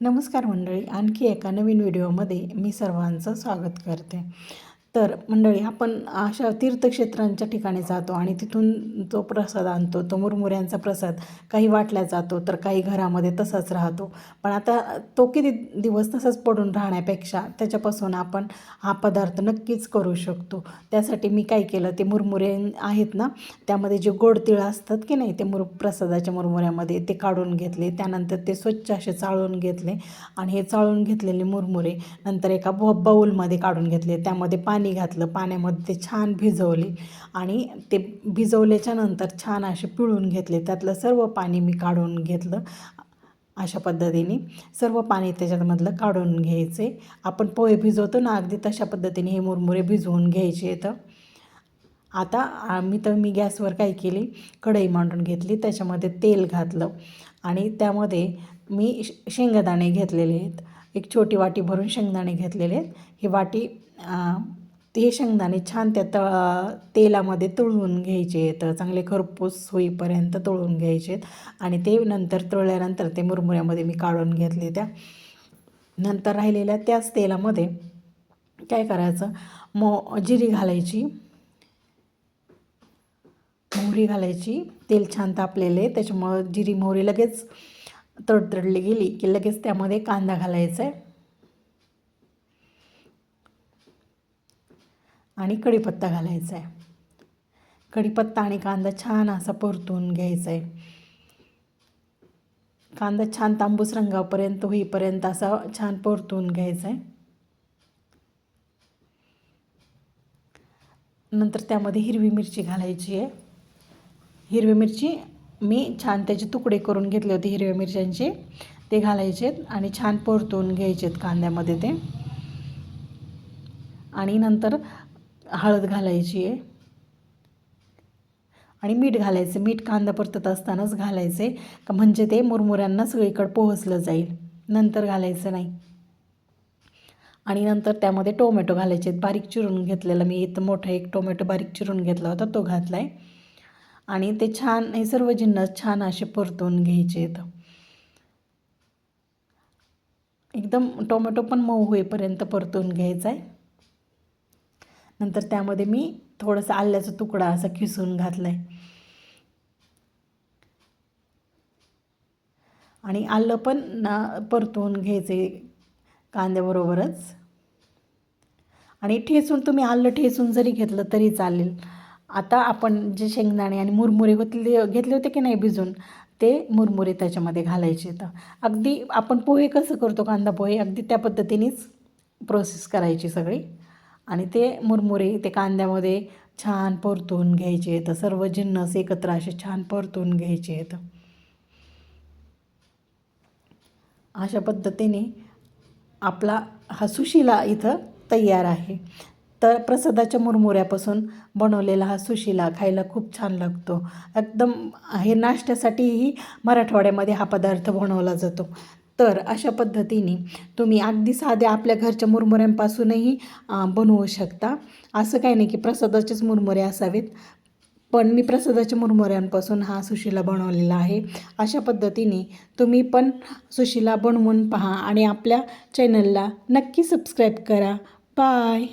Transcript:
नमस्कार मंडळी आणखी एका नवीन व्हिडिओमध्ये मी सर्वांचं स्वागत करते. तर मंडळी आपण अशा तीर्थक्षेत्रांच्या ठिकाणी जातो आणि तिथून जो प्रसाद आणतो तो मुरमुऱ्यांचा प्रसाद. काही वाटला जातो तर काही घरामध्ये तसाच राहतो. पण आता तो किती दिवस तसाच पडून राहण्यापेक्षा त्याच्यापासून आपण हा पदार्थ नक्कीच करू शकतो. त्यासाठी मी काय केलं ते मुरमुरे आहेत ना त्यामध्ये जे गोड तिळ असतात की नाही ते मुर प्रसादाच्या मुरमुऱ्यामध्ये ते काढून घेतले. त्यानंतर ते स्वच्छ असे चाळून घेतले आणि हे चाळून घेतलेले मुरमुरे नंतर एका बाऊलमध्ये काढून घेतले. त्यामध्ये पाणी पाणी घातलं पाण्यामध्ये ते छान भिजवले आणि ते भिजवल्याच्या नंतर छान असे पिळून घेतले. त्यातलं सर्व पाणी मी काढून घेतलं अशा पद्धतीने. सर्व पाणी त्याच्यामधलं काढून घ्यायचे. आपण पोहे भिजवतो ना अगदी तशा पद्धतीने हे मुरमुरे भिजवून घ्यायचे तर आता आम्ही तर मी गॅसवर काय केली? कढई मांडून घेतली. त्याच्यामध्ये तेल घातलं आणि त्यामध्ये मी श शेंगदाणे घेतलेले आहेत. एक छोटी वाटी भरून शेंगदाणे घेतलेले आहेत. ही वाटी ते शेंगदाणे छान त्या तळ तेलामध्ये तळून घ्यायचे आहेत चांगले खरपूस होईपर्यंत तळून घ्यायचे. आहेत आणि ते नंतर तळल्यानंतर ते मुरमुऱ्यामध्ये मी काढून घेतले त्या. नंतर राहिलेल्या त्याच तेलामध्ये काय करायचं? मो जिरी घालायची. मोहरी घालायची. तेल छान तापलेले. त्याच्यामुळं जिरी मोहरी लगेच तडतडली गेली की लगेच त्यामध्ये कांदा घालायचा आहे. आणि कढीपत्ता घालायचा आहे कढीपत्ता आणि कांदा छान असा परतून घ्यायचा आहे कांदा छान तांबूस रंगापर्यंत होईपर्यंत असा छान परतून घ्यायचा आहे नंतर त्यामध्ये हिरवी मिरची घालायची आहे हिरवी मिरची मी छान त्याचे तुकडे करून घेतले होते हिरव्या मिरच्यांचे. ते घालायचे आणि छान परतून आहेत कांद्यामध्ये ते. आणि नंतर हळद घालायची आहे. आणि मीठ घालायचं मीठ कांदा परतत असतानाच घालायचं आहे का म्हणजे ते मुरमुऱ्यांना सगळीकडं पोहोचलं जाईल. नंतर घालायचं नाही. आणि नंतर त्यामध्ये टोमॅटो घालायचे बारीक चिरून घेतलेला मी इथं मोठा एक टोमॅटो बारीक चिरून घेतला होता तो घातला आहे आणि ते छान हे सर्व जिन्नस छान असे परतून घ्यायचे आहेत. एकदम टोमॅटो पण मऊ होईपर्यंत परतून घ्यायचा आहे नंतर त्यामध्ये मी थोडंसं आल्याचा तुकडा असा खिसून घातला आहे आणि आलं पण ना परतून घ्यायचे कांद्याबरोबरच. आणि ठेचून तुम्ही आलं ठेचून जरी घेतलं तरी चालेल. आता आपण जे शेंगदाणे आणि मुरमुरे होते घेतले होते की नाही भिजून ते मुरमुरे त्याच्यामध्ये घालायचे तर अगदी आपण पोहे कसं करतो कांदा पोहे? अगदी त्या पद्धतीनेच प्रोसेस करायची सगळी. आणि ते मुरमुरे ते कांद्यामध्ये छान परतून घ्यायचे आहेत. सर्व जिन्नस एकत्र असे छान परतून घ्यायचे आहेत. अशा पद्धतीने आपला हा सुशिला इथं तयार आहे. तर प्रसादाच्या मुरमुऱ्यापासून बनवलेला हा सुशिला खायला खूप छान लागतो. एकदम हे नाश्त्यासाठीही मराठवाड्यामध्ये हा पदार्थ बनवला जातो. तर अशा पद्धतीने तुम्ही अगदी साध्या आपल्या घरच्या मुरमुऱ्यांपासूनही बनवू शकता. असं काही नाही की प्रसादाचेच मुरमुरे असावेत. पण मी प्रसादाच्या मुरमुऱ्यांपासून हा सुशिला बनवलेला आहे. अशा पद्धतीने तुम्ही पण सुशिला बनवून पहा आणि आपल्या चॅनलला नक्की सबस्क्राईब करा. बाय!